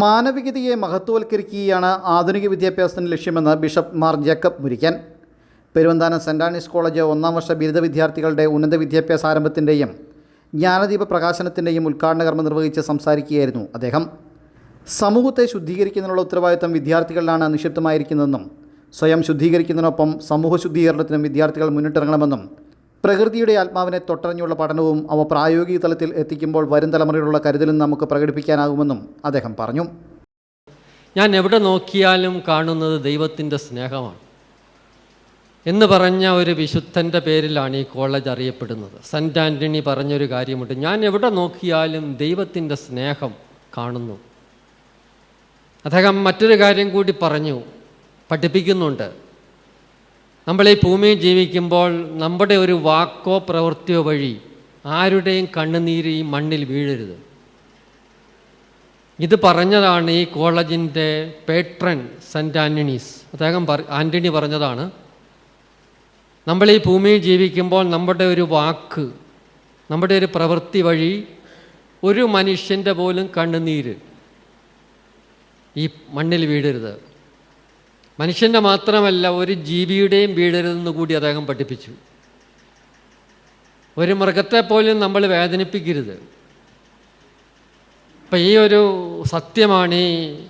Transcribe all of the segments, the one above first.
മാനവികതയെ മഹത്വവൽക്കരിക്കുകയാണ് ആധുനിക വിദ്യാഭ്യാസത്തിന് ലക്ഷ്യമെന്ന് bishop Mar Jacob Murickan. Peruvanthanam saint Anne's college ഒന്നാം വർഷ ബിരുദ വിദ്യാർത്ഥികളുടെ ഉന്നത വിദ്യാഭ്യാസ ആരംഭത്തിന്റെയും ജ്ഞാനദീപ പ്രകാശനത്തിന്റെയും ഉദ്ഘാടന കർമ്മം നിർവഹിച്ച് സംസാരിക്കുകയായിരുന്നു അദ്ദേഹം. സമൂഹത്തെ ശുദ്ധീകരിക്കുന്നതിനുള്ള ഉത്തരവാദിത്തം വിദ്യാർത്ഥികളിലാണ് നിക്ഷിപ്തമായിരിക്കുന്നതെന്നും സ്വയം ശുദ്ധീകരിക്കുന്നതിനൊപ്പം സമൂഹ ശുദ്ധീകരണത്തിനും വിദ്യാർത്ഥികൾ മുന്നിട്ടിറങ്ങണമെന്നും പ്രകൃതിയുടെ ആത്മാവിനെ തൊട്ടറിഞ്ഞുള്ള പഠനവും അവ പ്രായോഗിക തലത്തിൽ എത്തിക്കുമ്പോൾ വരും തലമുറയിലുള്ള കരുതലും നമുക്ക് പ്രകടിപ്പിക്കാനാകുമെന്നും അദ്ദേഹം പറഞ്ഞു. ഞാൻ എവിടെ നോക്കിയാലും കാണുന്നത് ദൈവത്തിന്റെ സ്നേഹമാണ്. എന്ന് പറഞ്ഞ ഒരു വിശുദ്ധന്റെ പേരിലാണ് ഈ കോളേജ് അറിയപ്പെടുന്നത്. സെന്റ് ആന്റണി പറഞ്ഞൊരു കാര്യമുണ്ട്. ഞാൻ എവിടെ നോക്കിയാലും ദൈവത്തിന്റെ സ്നേഹം കാണുന്നു. അദ്ദേഹം മറ്റൊരു കാര്യം കൂടി പറഞ്ഞു പഠിപ്പിക്കുന്നുണ്ട്. നമ്മൾ ഈ ഭൂമിയിൽ ജീവിക്കുമ്പോൾ നമ്മുടെ ഒരു വാക്കോ പ്രവൃത്തിയോ വഴി ആരുടെയും കണ്ണുനീര് ഈ മണ്ണിൽ വീഴരുത്. ഇത് പറഞ്ഞതാണ് ഈ കോളേജിന്റെ പേട്രൻ സെന്റ് ആന്റണീസ്. അദ്ദേഹം പറ ആന്റണി പറഞ്ഞതാണ് നമ്മൾ ഈ ഭൂമിയിൽ ജീവിക്കുമ്പോൾ നമ്മുടെ ഒരു വാക്ക് നമ്മുടെ ഒരു പ്രവൃത്തി വഴി ഒരു മനുഷ്യന്റെ പോലും കണ്ണുനീര് ഈ മണ്ണിൽ വീഴരുത്. മനുഷ്യന്റെ മാത്രമല്ല ഒരു ജീവിയുടെയും വീഴരുതെന്ന് കൂടി അദ്ദേഹം പഠിപ്പിച്ചു. ഒരു മൃഗത്തെ പോലും നമ്മൾ വേദനിപ്പിക്കരുത്. അപ്പം ഈ ഒരു സത്യമാണ് ഈ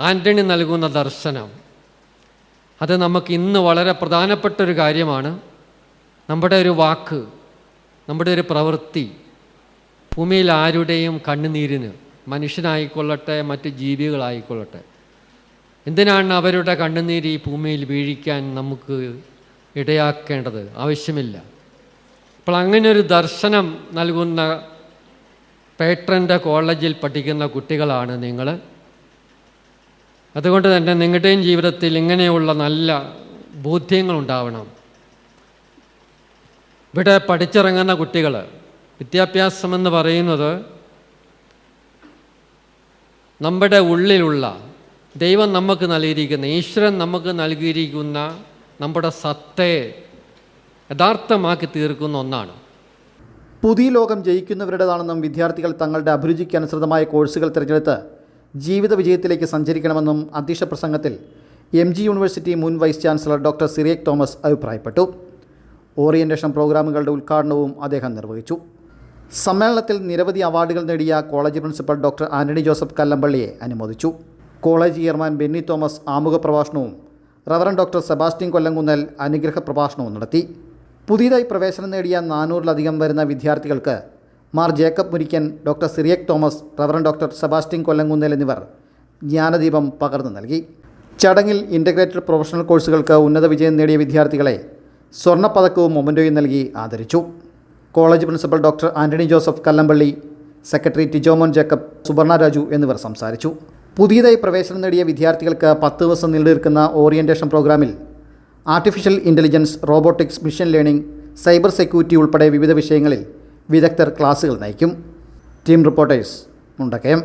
ആന്റണി നൽകുന്ന ദർശനം. അത് നമുക്ക് ഇന്ന് വളരെ പ്രധാനപ്പെട്ട ഒരു കാര്യമാണ്. നമ്മുടെ ഒരു വാക്ക് നമ്മുടെ ഒരു പ്രവൃത്തി ഭൂമിയിൽ ആരുടെയും കണ്ണുനീരിന് മനുഷ്യനായിക്കൊള്ളട്ടെ മറ്റ് ജീവികളായിക്കൊള്ളട്ടെ. എന്തിനാണ് അവരുടെ കണ്ണുനീര് ഈ ഭൂമിയിൽ വീഴിക്കാൻ നമുക്ക് ഇടയാക്കേണ്ടത്? ആവശ്യമില്ല. അപ്പോൾ അങ്ങനെ ഒരു ദർശനം നൽകുന്ന പേട്രന്റെ കോളേജിൽ പഠിക്കുന്ന കുട്ടികളാണ് നിങ്ങൾ. അതുകൊണ്ട് തന്നെ നിങ്ങളുടെയും ജീവിതത്തിൽ ഇങ്ങനെയുള്ള നല്ല ബോധ്യങ്ങളുണ്ടാവണം. ഇവിടെ പഠിച്ചിറങ്ങുന്ന കുട്ടികൾ വിദ്യാഭ്യാസമെന്ന് പറയുന്നത് നമ്മുടെ ഉള്ളിലുള്ള ദൈവം നമുക്ക് നൽകിയിരിക്കുന്ന ഈശ്വരൻ നമുക്ക് നൽകിയിരിക്കുന്ന നമ്മുടെ സത്തയെ യഥാർത്ഥമാക്കി തീർക്കുന്ന ഒന്നാണ്. പുതിയ ലോകം ജയിക്കുന്നവരുടേതാണെന്നും വിദ്യാർത്ഥികൾ തങ്ങളുടെ അഭിരുചിക്കനുസൃതമായ കോഴ്സുകൾ തിരഞ്ഞെടുത്ത് ജീവിത വിജയത്തിലേക്ക് സഞ്ചരിക്കണമെന്നും അധ്യക്ഷ പ്രസംഗത്തിൽ എം ജി യൂണിവേഴ്സിറ്റി മുൻ vice chancellor doctor Cyriac Thomas അഭിപ്രായപ്പെട്ടു. ഓറിയന്റേഷൻ പ്രോഗ്രാമുകളുടെ ഉദ്ഘാടനവും അദ്ദേഹം നിർവഹിച്ചു. സമ്മേളനത്തിൽ നിരവധി അവാർഡുകൾ നേടിയ college principal doctor Antony Joseph കല്ലമ്പള്ളിയെ അനുമോദിച്ചു. കോളേജ് ചെയർമാൻ ബെന്നി തോമസ് ആമുഖ പ്രഭാഷണവും റവറൻ ഡോക്ടർ സെബാസ്റ്റ്യൻ കൊല്ലങ്കുന്നൽ അനുഗ്രഹ പ്രഭാഷണവും നടത്തി. പുതിയതായി പ്രവേശനം നേടിയ നാനൂറിലധികം വരുന്ന വിദ്യാർത്ഥികൾക്ക് Mar Jacob Murickan doctor Cyriac Thomas reverend doctor Sebastian Kollamkunnel എന്നിവർ ജ്ഞാനദീപം പകർന്നു നൽകി. ചടങ്ങിൽ ഇന്റഗ്രേറ്റഡ് പ്രൊഫഷണൽ കോഴ്സുകൾക്ക് ഉന്നത വിജയം നേടിയ വിദ്യാർത്ഥികളെ സ്വർണപ്പതക്കവും മൊമന്റോയും നൽകി ആദരിച്ചു. College principal doctor Antony Joseph Kallampally secretary Tijomon Jacob Suberna Raju എന്നിവർ സംസാരിച്ചു. പുതിയതായി പ്രവേശനം നേടിയ വിദ്യാർത്ഥികൾക്ക് പത്ത് ദിവസം നീണ്ടുനിൽക്കുന്ന ഓറിയന്റേഷൻ പ്രോഗ്രാമിൽ artificial intelligence robotics machine learning cyber security ഉൾപ്പെടെ വിവിധ വിഷയങ്ങളിൽ വിദഗ്ധർ ക്ലാസുകൾ നയിക്കും. Team reporters Mundakayam.